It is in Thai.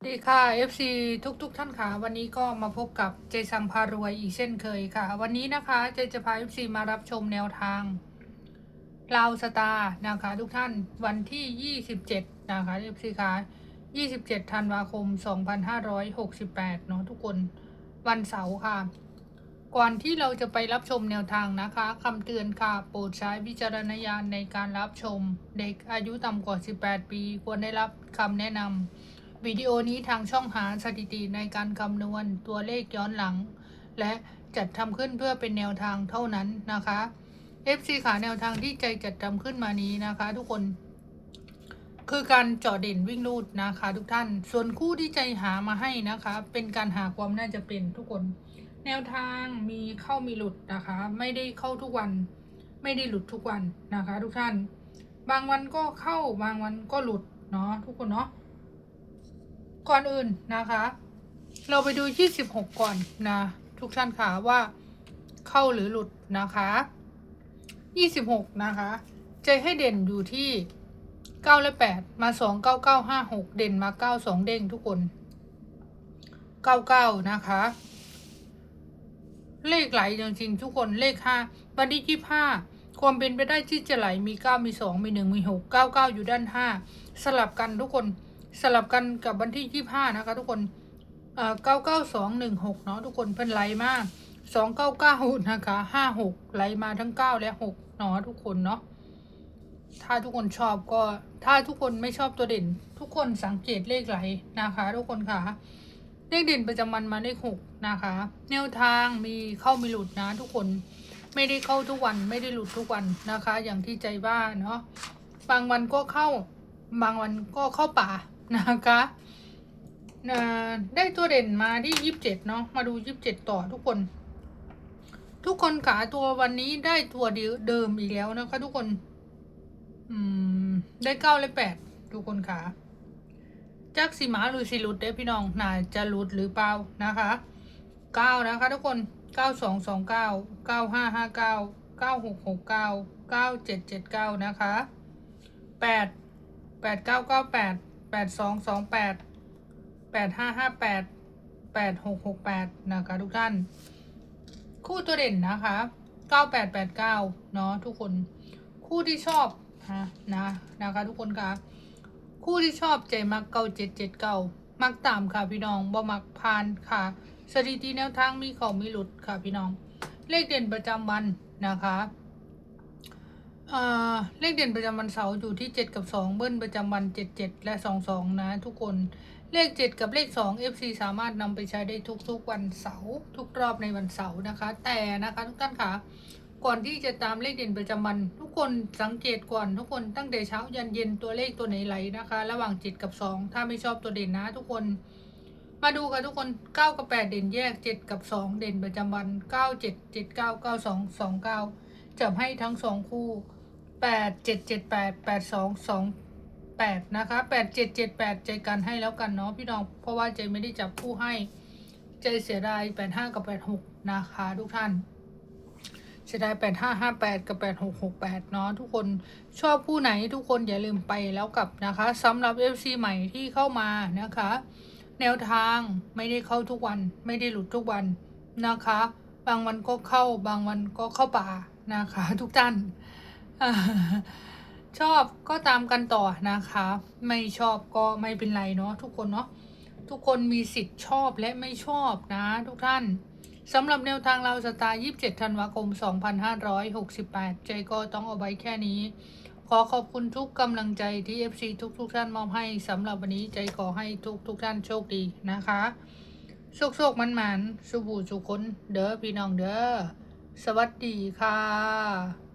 สวัสดีค่ะ FC ทุกๆทท่านค่ะ วันนี้ก็มาพบกับเจสังพารวยอีกเช่นเคยค่ะ วันนี้นะคะเจจะพา FC มารับชมแนวทางลาวสตาร์นะคะ ทุกท่านวันที่ 27 นะคะ FC ค่ะ 27 ธันวาคม 2568 เนาะทุกคนวันเสาร์ค่ะ ก่อนที่เราจะไปรับชมแนวทางนะคะคำเตือนค่ะ โปรดใช้วิจารณญาณในการรับชม เด็กอายุต่ำกว่า 18 ปี ควรได้รับคำแนะนำ วิดีโอนี้ทางช่องหาสถิติในการคำนวณตัวเลขย้อนหลัง และจัดทำขึ้นเพื่อเป็นแนวทางเท่านั้นนะคะ FC ขาแนวทางที่ใจจัดทำขึ้นมานี้นะคะ ทุกคน คือการเจาะเด่นวิ่งรูดนะคะ ทุกท่าน ส่วนคู่ที่ใจหามาให้นะคะ เป็นการหาความน่าจะเป็นทุกคน แนวทางมีเข้ามีหลุดนะคะ ไม่ได้เข้าทุกวัน ไม่ได้หลุดทุกวันนะคะ ทุกท่าน บางวันก็เข้าบางวันก็หลุดเนาะทุกคนเนาะ ก่อนอื่นนะคะ เราไปดูที่สิบหกก่อนนะ ทุกท่านค่ะว่าเข้าหรือหลุดนะคะยี่สิบหกนะคะ ใจให้เด่นอยู่ที่เก้าและแปดมาสองเก้าเก้าห้าหกเด่นมาเก้าสองเด้งทุกคนเก้าเก้านะคะ เลขไหลจริงๆทุกคนเลขห้าวันที่ยี่ห้าความเป็นไปได้ที่จะไหลมีเก้ามีสองมีหนึ่งมีหกเก้าเก้าอยู่ด้านห้าสลับกันทุกคน สลับกันกับวันที่ยี่ห้านะคะ ทุกคนเอ่อเก้าเก้าสองหนึ่งหกเนาะทุกคนเพิ่นไล่มาสองเก้าเก้านะคะห้าหกไล่มาทั้งเก้าและหกเนาะทุกคนเนาะถ้าทุกคนชอบก็ถ้าทุกคนไม่ชอบตัวเด่น ทุกคนสังเกตเลขไหลนะคะ ทุกคนค่ะเลขเด่นประจำวันมาเลขหกนะคะ แนวทางมีเข้ามีหลุดนะ ทุกคนไม่ได้เข้าทุกวันไม่ได้หลุดทุกวันนะคะ อย่างที่ใจว่าเนาะบางวันก็เข้า บางวันก็เข้าป่า นะคะได้ตัวเด่นมาที่ยี่สิบเจ็ดเนาะมาดูยี่สิบเจ็ดต่อทุกคน ทุกคนขาตัววันนี้ได้ตัวเดียวเดิมอีกแล้วนะคะ ทุกคน อืม ได้เก้าและแปดทุกคนขาจักสีหมาหรือสีหลุดได้พี่น้องน่าจะหลุดหรือเปล่านะคะเก้านะคะ ทุกคนเก้าสองสองเก้าเก้าห้าห้าเก้าเก้าหกหกเก้าเก้าเจ็ดเจ็ดเก้านะคะแปดแปดเก้าเก้าแปด แปดสองสองแปดแปดห้าห้าแปดแปดหกหกแปดนะคะทุกท่าน คู่ตัวเด่นนะคะเก้าแปดแปดเก้าเนาะทุกคนคู่ที่ชอบนะนะนะคะทุกคนค่ะคู่ที่ชอบใจมักเก้าเจ็ดเจ็ดเก้ามักตามค่ะพี่น้องบ่มักพานค่ะ สถิติแนวทางมีเขามีหลุดค่ะพี่น้อง เลขเด่นประจำวันนะคะ อ่อเลขเด่นประจำวันเสาร์อยู่ที่เจ็ดกับสองเบิ้ลประจำวันเจ็ดเจ็ดและสองสองนะทุกคนเลขเจ็ดกับเลขสอง FC สามารถนำไปใช้ได้ทุกๆวันเสาร์ทุกรอบในวันเสาร์นะคะ แต่นะคะทุกท่านค่ะก่อนที่จะตามเลขเด่นประจำวัน ทุกคนสังเกตก่อนทุกคนตั้งแต่เช้ายันเย็นตัวเลขตัวไหนไหลนะคะ ระหว่างเจ็ดกับสองถ้าไม่ชอบตัวเด่นนะ ทุกคนมาดูกันทุกคนเก้ากับแปดเด่นแยกเจ็ดกับสองเด่นประจำวันเก้าเจ็ดเจ็ดเก้าเก้าสองสองเก้าจับให้ทั้งสองคู่ แปดเจ็ดเจ็ดแปดแปดสองสองแปดนะคะแปดเจ็ดเจ็ดแปดใจกันให้แล้วกันเนาะพี่น้อง เพราะว่าใจไม่ได้จับคู่ให้ ใจเสียดายแปดห้ากับแปดหกนะคะทุกท่านเสียดายแปดห้าห้าแปดกับแปดหกหกแปดเนาะทุกคนชอบคู่ไหนทุกคนอย่าลืมไปแล้วกับนะคะสำหรับ FC ใหม่ที่เข้ามานะคะ แนวทางไม่ได้เข้าทุกวัน ไม่ได้หลุดทุกวันนะคะ บางวันก็เข้าบางวันก็เข้าป่านะคะ ทุกท่าน ชอบก็ตามกันต่อนะคะ ไม่ชอบก็ไม่เป็นไรเนาะทุกคนเนาะทุกคนมีสิทธิ์ชอบและไม่ชอบนะทุกท่านสำหรับแนวทางเราสตาร์27ธันวาคม 2568 ใจก็ต้องเอาไว้แค่นี้ ขอขอบคุณทุกกำลังใจที่ FC ทุกทุกท่านมอบให้สำหรับวันนี้ใจขอให้ทุกทุกท่านโชคดีนะคะ โชคโชคมันมันสุบูสุคนเด้อพี่น้องเด้อสวัสดีค่ะ